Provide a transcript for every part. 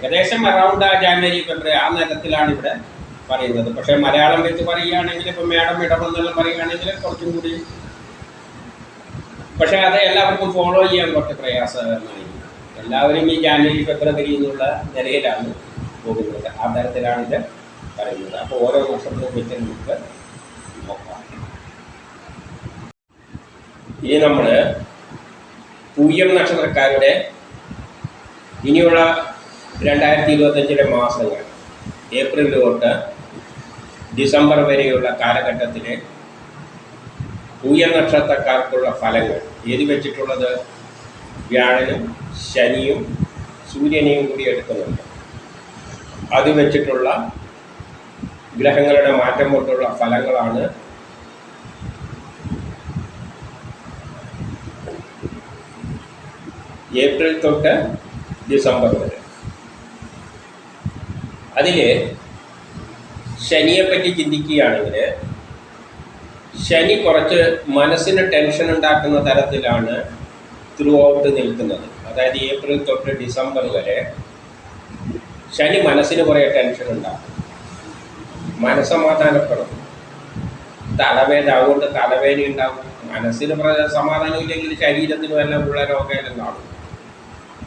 ഏകദേശം അറൗണ്ട് ആ ജാനുവരി ഫെബ്രുവരി ആ നേരത്തിലാണ് ഇവിടെ പറയുന്നത്. പക്ഷേ മലയാളം വെച്ച് പറയുകയാണെങ്കിൽ ഇപ്പം മേഡം ഇടമെന്നെല്ലാം പറയുകയാണെങ്കിൽ കുറച്ചും കൂടി പക്ഷേ അത് എല്ലാവർക്കും ഫോളോ ചെയ്യാൻ കുറച്ച് പ്രയാസകരമായി. എല്ലാവരും ഈ ജാനുവരി ഫെബ്രുവരി എന്നുള്ള നിലയിലാണ് പോകുന്നത്. ആ തരത്തിലാണ് ഇത് പറയുന്നത്. അപ്പോൾ ഓരോ വർഷത്തിലും വെച്ച് നമുക്ക് നോക്കാം. ഇനി നമ്മൾ പൂയം നക്ഷത്രക്കാരുടെ ഇനിയുള്ള രണ്ടായിരത്തി ഇരുപത്തഞ്ചിലെ മാസങ്ങൾ ഏപ്രിൽ തൊട്ട് ഡിസംബർ വരെയുള്ള കാലഘട്ടത്തിലെ പൂയ നക്ഷത്രക്കാർക്കുള്ള ഫലങ്ങൾ. ഏത് വെച്ചിട്ടുള്ളത്? വ്യാഴനും ശനിയും സൂര്യനെയും കൂടി എടുക്കുന്നുണ്ട്. അത് വെച്ചിട്ടുള്ള ഗ്രഹങ്ങളുടെ മാറ്റം കൊണ്ടുള്ള ഫലങ്ങളാണ് ഏപ്രിൽ തൊട്ട് ഡിസംബർ വരെ. അതിൽ ശനിയെപ്പറ്റി ചിന്തിക്കുകയാണെങ്കിൽ ശനി കുറച്ച് മനസ്സിന് ടെൻഷൻ ഉണ്ടാക്കുന്ന തരത്തിലാണ് ത്രൂ ഔട്ട് നിൽക്കുന്നത്. അതായത് ഏപ്രിൽ തൊട്ട് ഡിസംബർ വരെ ശനി മനസ്സിന് കുറേ ടെൻഷൻ ഉണ്ടാക്കും. മനസ്സമാധാനപ്പെടും. തലവേദന അതുകൊണ്ട് തലവേദന ഉണ്ടാകും മനസ്സിന് സമാധാനമില്ലെങ്കിൽ ശരീരത്തിനും എല്ലാം ഉള്ള രോഗമെല്ലാം കാണും.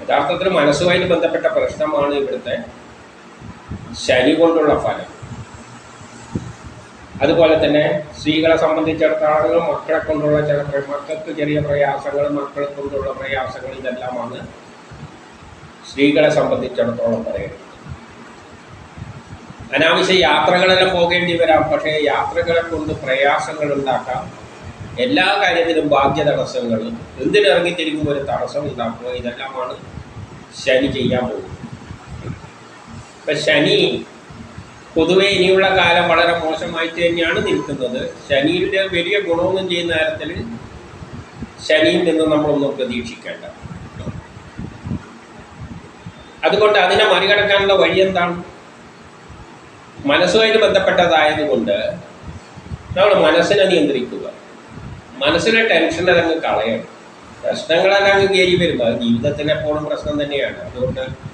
യഥാർത്ഥത്തിൽ മനസ്സുമായിട്ട് ബന്ധപ്പെട്ട പ്രശ്നമാണ് ഇവിടുത്തെ ശനി കൊണ്ടുള്ള ഫലം. അതുപോലെ തന്നെ സ്ത്രീകളെ സംബന്ധിച്ചിടത്തോളം മക്കളെ കൊണ്ടുള്ള ചില മക്കൾക്ക് ചെറിയ പ്രയാസങ്ങൾ മക്കളെ കൊണ്ടുള്ള പ്രയാസങ്ങൾ ഇതെല്ലാമാണ് സ്ത്രീകളെ സംബന്ധിച്ചിടത്തോളം പറയുന്നത്. അനാവശ്യ യാത്രകളെല്ലാം പോകേണ്ടി വരാം പക്ഷേ യാത്രകളെ കൊണ്ട് പ്രയാസങ്ങൾ ഉണ്ടാക്കാം. എല്ലാ കാര്യത്തിലും ഭാഗ്യ തടസ്സങ്ങൾ എന്തിനിറങ്ങിത്തിരിക്കുമ്പോൾ ഒരു തടസ്സം ഉണ്ടാക്കുക ഇതെല്ലാമാണ് ശനി ചെയ്യാൻ പോകുന്നത്. ഇപ്പം ശനി പൊതുവെ ഇനിയുള്ള കാലം വളരെ മോശമായിട്ട് തന്നെയാണ് നിൽക്കുന്നത്. ശനിയുടെ വലിയ ഗുണമൊന്നും ചെയ്യുന്ന കാര്യത്തിൽ ശനിയിൽ നിന്ന് നമ്മളൊന്നും പ്രതീക്ഷിക്കേണ്ട. അതുകൊണ്ട് അതിനെ മറികടക്കാനുള്ള വഴി എന്താണ്? മനസ്സുമായിട്ട് ബന്ധപ്പെട്ടതായതുകൊണ്ട് നമ്മൾ മനസ്സിനെ നിയന്ത്രിക്കുക. മനസ്സിലെ ടെൻഷൻ അതങ്ങ് കളയണം. പ്രശ്നങ്ങളെല്ലാം അങ്ങ് കയറി വരുമ്പോൾ ജീവിതത്തിനെപ്പോഴും പ്രശ്നം തന്നെയാണ്. അതുകൊണ്ട്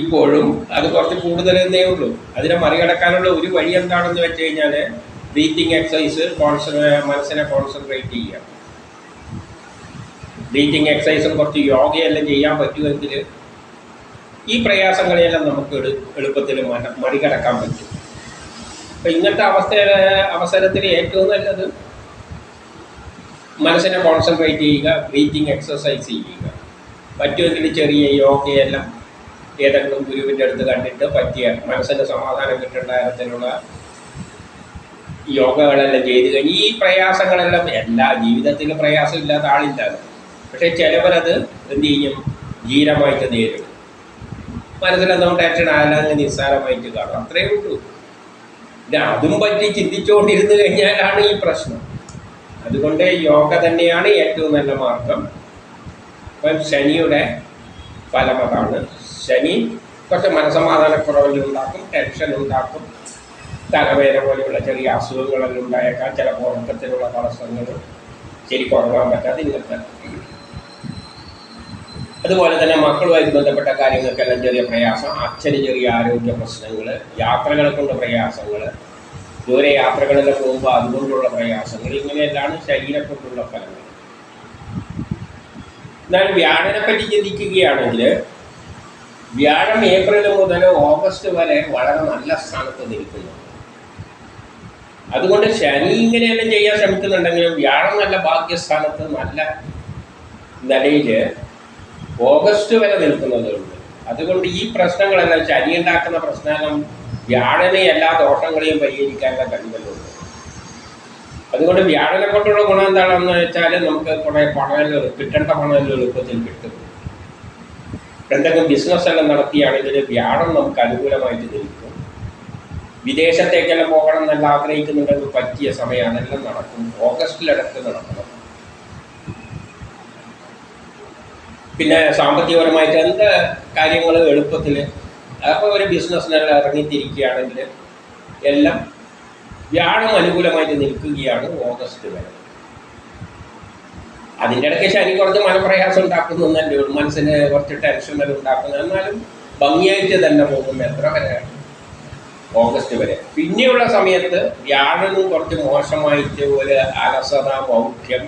ഇപ്പോഴും അത് കുറച്ച് കൂടുതൽ എന്നേ ഉള്ളൂ. അതിനെ മറികടക്കാനുള്ള ഒരു വഴി എന്താണെന്ന് വെച്ച് കഴിഞ്ഞാൽ ബ്രീത്തിങ് എക്സസൈസ് കോൺസെ മനസ്സിനെ കോൺസെൻട്രേറ്റ് ചെയ്യുക. ബ്രീത്തിങ് എക്സസൈസും കുറച്ച് യോഗയെല്ലാം ചെയ്യാൻ പറ്റുമെങ്കിൽ ഈ പ്രയാസങ്ങളെയെല്ലാം നമുക്ക് എളു എളുപ്പത്തിൽ മറികടക്കാൻ പറ്റും. അപ്പം ഇങ്ങനത്തെ അവസ്ഥ അവസരത്തിൽ ഏറ്റവും നല്ലത് മനസ്സിനെ കോൺസെൻട്രേറ്റ് ചെയ്യുക ബ്രീത്തിങ് എക്സസൈസ് ചെയ്യുക. പറ്റുമെങ്കിൽ ചെറിയ യോഗയെല്ലാം ഏതെങ്കിലും ഗുരുവിന്റെ അടുത്ത് കണ്ടിട്ട് പറ്റിയ മനസ്സിന്റെ സമാധാനം കിട്ടേണ്ട യോഗകളെല്ലാം ചെയ്ത് കഴിഞ്ഞ് ഈ പ്രയാസങ്ങളെല്ലാം എല്ലാ ജീവിതത്തിലും പ്രയാസം ഇല്ലാത്ത ആളില്ലാതെ. പക്ഷേ ചിലവരത് എന്ത് ചെയ്യും? ധീരമായിട്ട് നേരിടും. മനസ്സിലെന്തോ ടെൻഷൻ ആയാലും നിസ്സാരമായിട്ട് കാണും. അത്രയേ ഉള്ളൂ. അതും പറ്റി ചിന്തിച്ചുകൊണ്ടിരുന്നു കഴിഞ്ഞാലാണ് ഈ പ്രശ്നം. അതുകൊണ്ട് യോഗ തന്നെയാണ് ഏറ്റവും നല്ല മാർഗം. അപ്പം ശനിയുടെ ഫലം അതാണ്. ശനി കുറച്ച് മനസമാധാനക്കുറവെല്ലാം ഉണ്ടാക്കും ടെൻഷൻ ഉണ്ടാക്കും തലവേദന പോലെയുള്ള ചെറിയ അസുഖങ്ങളെല്ലാം ഉണ്ടായേക്കാം ചിലപ്പോൾ ഉറക്കത്തിലുള്ള തടസ്സങ്ങൾ ശരിക്കും ഉറങ്ങാൻ പറ്റാതെ ഇങ്ങനത്തെ അതുപോലെ തന്നെ മക്കളുമായിട്ട് ബന്ധപ്പെട്ട കാര്യങ്ങൾക്കെല്ലാം ചെറിയ പ്രയാസം അച്ഛന് ചെറിയ ആരോഗ്യ പ്രശ്നങ്ങൾ യാത്രകളെ കൊണ്ട് പ്രയാസങ്ങൾ ദൂരെ യാത്രകളിലെ പോകുമ്പോൾ അതുകൊണ്ടുള്ള പ്രയാസങ്ങൾ ഇങ്ങനെയെല്ലാം ശരീരം കൊണ്ടുള്ള ഫലങ്ങൾ. എന്നാൽ വ്യാഴനെ പറ്റി ചിന്തിക്കുകയാണെങ്കിൽ വ്യാഴം ഏപ്രിൽ മുതൽ ഓഗസ്റ്റ് വരെ വളരെ നല്ല സ്ഥാനത്ത് നിൽക്കുന്നു. അതുകൊണ്ട് ശനി ഇങ്ങനെയെല്ലാം ചെയ്യാൻ ശ്രമിക്കുന്നുണ്ടെങ്കിലും വ്യാഴം നല്ല ഭാഗ്യസ്ഥാനത്ത് നല്ല നിലയിൽ ഓഗസ്റ്റ് വരെ നിൽക്കുന്നതുണ്ട് അതുകൊണ്ട് ഈ പ്രശ്നങ്ങളെല്ലാം ശനി ഉണ്ടാക്കുന്ന പ്രശ്നങ്ങൾ വ്യാഴനെ എല്ലാ ദോഷങ്ങളെയും പരിഹരിക്കാനുള്ള കഴിവുകളുണ്ട്. അതുകൊണ്ട് വ്യാഴനെ കൊണ്ടുള്ള ഗുണം എന്താണെന്ന് വെച്ചാൽ നമുക്ക് കുറേ പണമെല്ലാം കിട്ടേണ്ട പണമെല്ലാം എളുപ്പത്തിൽ കിട്ടും. എന്തെങ്കിലും ബിസിനസ് എല്ലാം നടത്തിയാണെങ്കിൽ വ്യാഴം നമുക്ക് അനുകൂലമായിട്ട് ലഭിക്കും. വിദേശത്തേക്കെല്ലാം പോകണം എന്നല്ല ആഗ്രഹിക്കുന്നുണ്ടെങ്കിൽ പറ്റിയ സമയം അതെല്ലാം നടക്കും. ഓഗസ്റ്റിലടക്ക് നടക്കണം. പിന്നെ സാമ്പത്തികപരമായിട്ട് എന്ത് കാര്യങ്ങൾ എളുപ്പത്തിൽ അപ്പോൾ ഒരു ബിസിനസ്സിനെല്ലാം ഇറങ്ങിത്തിരിക്കുകയാണെങ്കിൽ എല്ലാം വ്യാഴം അനുകൂലമായിട്ട് നിൽക്കുകയാണ് ഓഗസ്റ്റ് വരെ അതിന്റെ ഇടയ്ക്ക് ശനി കുറച്ച് മനപ്രയാസം ഉണ്ടാക്കുന്നു എന്നല്ലേ ഉള്ളൂ. മനസ്സിന് കുറച്ച് ടെൻഷൻ വരെ ഉണ്ടാക്കുന്നു. എന്നാലും ഭംഗിയായിട്ട് തന്നെ പോകും എത്ര വരെ ഓഗസ്റ്റ് വരെ. പിന്നെയുള്ള സമയത്ത് വ്യാഴനും കുറച്ച് മോശമായിട്ട് ഒരു അലസത മൗഖ്യം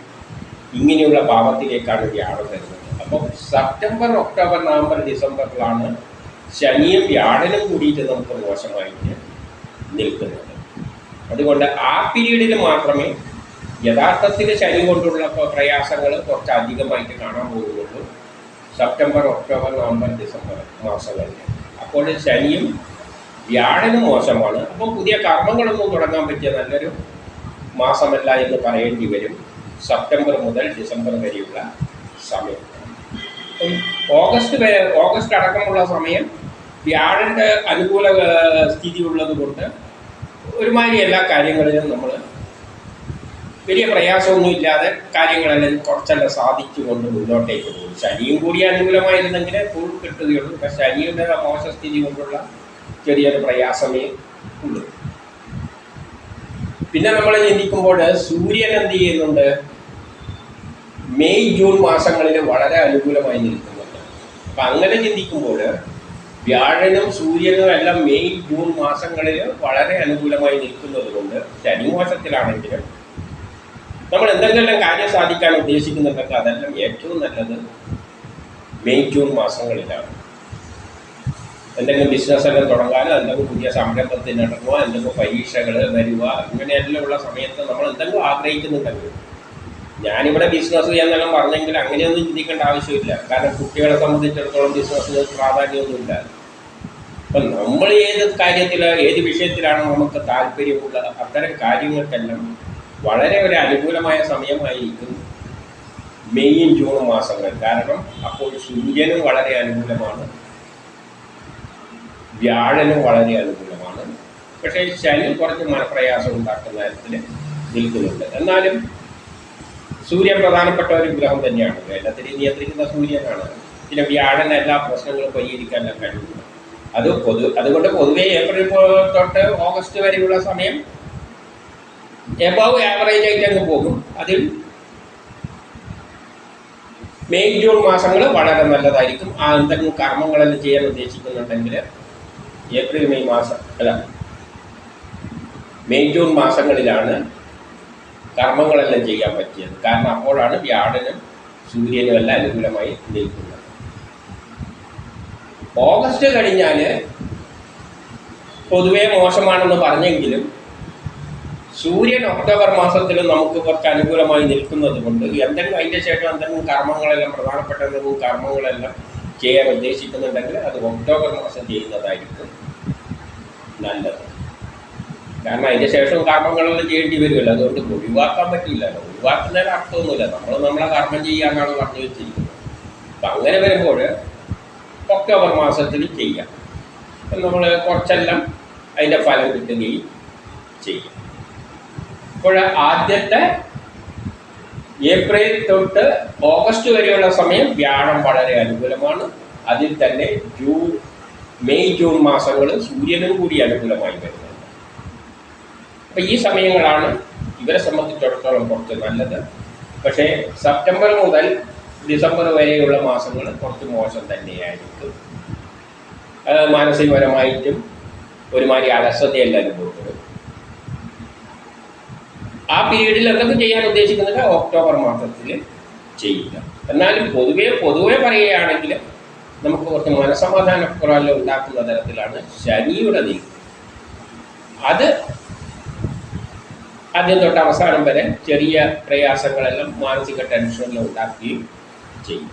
ഇങ്ങനെയുള്ള ഭാവത്തിലേക്കാണ് വ്യാഴം വരുന്നത്. അപ്പോൾ സെപ്റ്റംബർ ഒക്ടോബർ നവംബർ ഡിസംബറിലാണ് ശനിയും വ്യാഴനും കൂടിയിട്ട് നമുക്ക് മോശമായിട്ട് നിൽക്കുന്നത്. അതുകൊണ്ട് ആ പീരീഡിൽ മാത്രമേ യഥാർത്ഥത്തിൽ ശനി കൊണ്ടുള്ള പ്രയാസങ്ങൾ കുറച്ച് അധികമായിട്ട് കാണാൻ പോകുന്നുള്ളൂ. സെപ്റ്റംബർ ഒക്ടോബർ നവംബർ ഡിസംബർ മാസങ്ങളിൽ. അപ്പോൾ ശനിയും വ്യാഴനും മോശമാണ്. അപ്പം പുതിയ കർമ്മങ്ങളൊന്നും തുടങ്ങാൻ പറ്റിയ നല്ലൊരു മാസമല്ല എന്ന് പറയേണ്ടി വരും. സെപ്റ്റംബർ മുതൽ ഡിസംബർ വരെയുള്ള സമയം. ഓഗസ്റ്റ് വരെ ഓഗസ്റ്റ് അടക്കമുള്ള സമയം വ്യാഴന്റെ അനുകൂല സ്ഥിതി ഉള്ളത് കൊണ്ട് ഒരുമാതിരി എല്ലാ കാര്യങ്ങളിലും നമ്മൾ വലിയ പ്രയാസമൊന്നും ഇല്ലാതെ കാര്യങ്ങളെല്ലാം കുറച്ചെല്ലാം സാധിച്ചുകൊണ്ട് മുന്നോട്ടേക്ക് പോകും. ശനിയും കൂടി അനുകൂലമായിരുന്നെങ്കിൽ ഫുൾ കിട്ടുകയുള്ളൂ. പക്ഷെ ശനിയുടെ മോശസ്ഥിതി കൊണ്ടുള്ള ചെറിയൊരു പ്രയാസമേ ഉള്ളൂ. പിന്നെ നമ്മൾ ചിന്തിക്കുമ്പോൾ സൂര്യൻ എന്ത് ചെയ്യുന്നുണ്ട്? മെയ് ജൂൺ മാസങ്ങളിൽ വളരെ അനുകൂലമായി നിൽക്കുന്നുണ്ട്. അപ്പം അങ്ങനെ ചിന്തിക്കുമ്പോൾ വ്യാഴനും സൂര്യനും എല്ലാം മെയ് ജൂൺ മാസങ്ങളിൽ വളരെ അനുകൂലമായി നിൽക്കുന്നത് കൊണ്ട് ശനിമോശത്തിലാണെങ്കിലും നമ്മൾ എന്തെങ്കിലും കാര്യം സാധിക്കാൻ ഉദ്ദേശിക്കുന്നുണ്ടെങ്കിൽ അതെല്ലാം ഏറ്റവും നല്ലത് മെയ് ജൂൺ മാസങ്ങളിലാണ്. എന്തെങ്കിലും ബിസിനസ് എല്ലാം തുടങ്ങാനോ എന്തെങ്കിലും പുതിയ സംരംഭത്തിന് ഇറങ്ങുക എന്തെങ്കിലും പരീക്ഷകൾ വരിക ഇങ്ങനെയെല്ലാം ഉള്ള സമയത്ത് നമ്മൾ എന്തെങ്കിലും ആഗ്രഹിക്കുന്നുണ്ടെങ്കിൽ ഞാനിവിടെ ബിസിനസ് ചെയ്യാന്നെല്ലാം പറഞ്ഞെങ്കിൽ അങ്ങനെയൊന്നും ചിന്തിക്കേണ്ട ആവശ്യമില്ല. കാരണം കുട്ടികളെ സംബന്ധിച്ചിടത്തോളം ബിസിനസ് പ്രാധാന്യമൊന്നുമില്ല. അപ്പം നമ്മൾ ഏത് കാര്യത്തിൽ ഏത് വിഷയത്തിലാണ് നമുക്ക് താല്പര്യമുള്ളത് അത്തരം കാര്യങ്ങൾക്കെല്ലാം വളരെ ഒരു അനുകൂലമായ സമയമായിരിക്കും മെയ്യും ജൂണും മാസങ്ങൾ. കാരണം അപ്പോൾ സൂര്യനും വളരെ അനുകൂലമാണ് വ്യാഴനും വളരെ അനുകൂലമാണ്. പക്ഷേ ശനി കുറച്ച് മനപ്രയാസം ഉണ്ടാക്കുന്ന തരത്തിൽ നിൽക്കുന്നുണ്ട്. എന്നാലും സൂര്യൻ പ്രധാനപ്പെട്ട ഒരു ഗ്രഹം തന്നെയാണ്. എല്ലാത്തിനെയും നിയന്ത്രിക്കുന്ന സൂര്യനാണ്. പിന്നെ വ്യാഴൻ എല്ലാ പ്രശ്നങ്ങളും പരിഹരിക്കാനുള്ള കഴിവുണ്ട് അത് പൊതു അതുകൊണ്ട് പൊതുവേ ഏപ്രിൽ തൊട്ട് ഓഗസ്റ്റ് വരെയുള്ള സമയം എബവ് ആവറേജ് ആയിട്ട് അങ്ങ് പോകും. അതിൽ മെയ് ജൂൺ മാസങ്ങൾ വളരെ നല്ലതായിരിക്കും. ആ എന്തെങ്കിലും കർമ്മങ്ങളെല്ലാം ചെയ്യാൻ ഉദ്ദേശിക്കുന്നുണ്ടെങ്കിൽ ഏപ്രിൽ മെയ് മാസം അല്ല മെയ് ജൂൺ മാസങ്ങളിലാണ് കർമ്മങ്ങളെല്ലാം ചെയ്യാൻ പറ്റിയത്. കാരണം അപ്പോഴാണ് വ്യാഴനും സൂര്യനും എല്ലാം അനുകൂലമായി നിൽക്കുന്നത്. ഓഗസ്റ്റ് കഴിഞ്ഞാൽ പൊതുവേ മോശമാണെന്ന് പറഞ്ഞെങ്കിലും സൂര്യൻ ഒക്ടോബർ മാസത്തിൽ നമുക്ക് കുറച്ച് അനുകൂലമായി നിൽക്കുന്നത് കൊണ്ട് എന്തെങ്കിലും അതിന്റെ ശേഷം എന്തെങ്കിലും കർമ്മങ്ങളെല്ലാം പ്രധാനപ്പെട്ട എന്തെങ്കിലും കർമ്മങ്ങളെല്ലാം ചെയ്യാൻ ഉദ്ദേശിക്കുന്നുണ്ടെങ്കിൽ അത് ഒക്ടോബർ മാസം ചെയ്യുന്നതായിരിക്കും നല്ലത്. കാരണം അതിന്റെ ശേഷം കർമ്മങ്ങളെല്ലാം ചെയ്യേണ്ടി വരുമല്ലോ അതുകൊണ്ട് ഒഴിവാക്കാൻ പറ്റില്ലല്ലോ ഒഴിവാക്കുന്നതിന് അർത്ഥമൊന്നുമില്ല. നമ്മൾ നമ്മളെ കർമ്മം ചെയ്യാന്നാണ് പറഞ്ഞു വെച്ചിരിക്കുന്നത്. അപ്പം അങ്ങനെ വരുമ്പോൾ ഒക്ടോബർ മാസത്തിൽ ചെയ്യാം. നമ്മൾ കുറച്ചെല്ലാം അതിന്റെ ഫലം കിട്ടുകയും ചെയ്യും. അപ്പോൾ ആദ്യത്തെ ഏപ്രിൽ തൊട്ട് ഓഗസ്റ്റ് വരെയുള്ള സമയം വ്യാഴം വളരെ അനുകൂലമാണ്. അതിൽ തന്നെ ജൂൺ മെയ് ജൂൺ മാസങ്ങൾ സൂര്യനും കൂടി അനുകൂലമായി വരുന്നുണ്ട്. അപ്പം ഈ സമയങ്ങളാണ് ഇവരെ സംബന്ധിച്ചിടത്തോളം കുറച്ച് നല്ലത്. പക്ഷേ സെപ്റ്റംബർ മുതൽ ഡിസംബർ വരെയുള്ള മാസങ്ങൾ കുറച്ച് മോശം തന്നെയായിരിക്കും. മാനസികപരമായിട്ടും ഒരുമാതിരി അലസതയല്ല അനുഭവപ്പെടും ആ പീരീഡിൽ എന്തൊക്കെ ചെയ്യാൻ ഉദ്ദേശിക്കുന്നത് ഒക്ടോബർ മാസത്തിൽ ചെയ്യുക. എന്നാലും പൊതുവെ പൊതുവെ പറയുകയാണെങ്കിൽ നമുക്ക് കുറച്ച് മനസമാധാനക്കുറവെല്ലാം ഉണ്ടാക്കുന്ന തരത്തിലാണ് ശനിയുടെ നീക്കം. അത് ആദ്യം തൊട്ട് അവസാനം വരെ ചെറിയ പ്രയാസങ്ങളെല്ലാം മാനസിക ടെൻഷനെല്ലാം ഉണ്ടാക്കുകയും ചെയ്യും.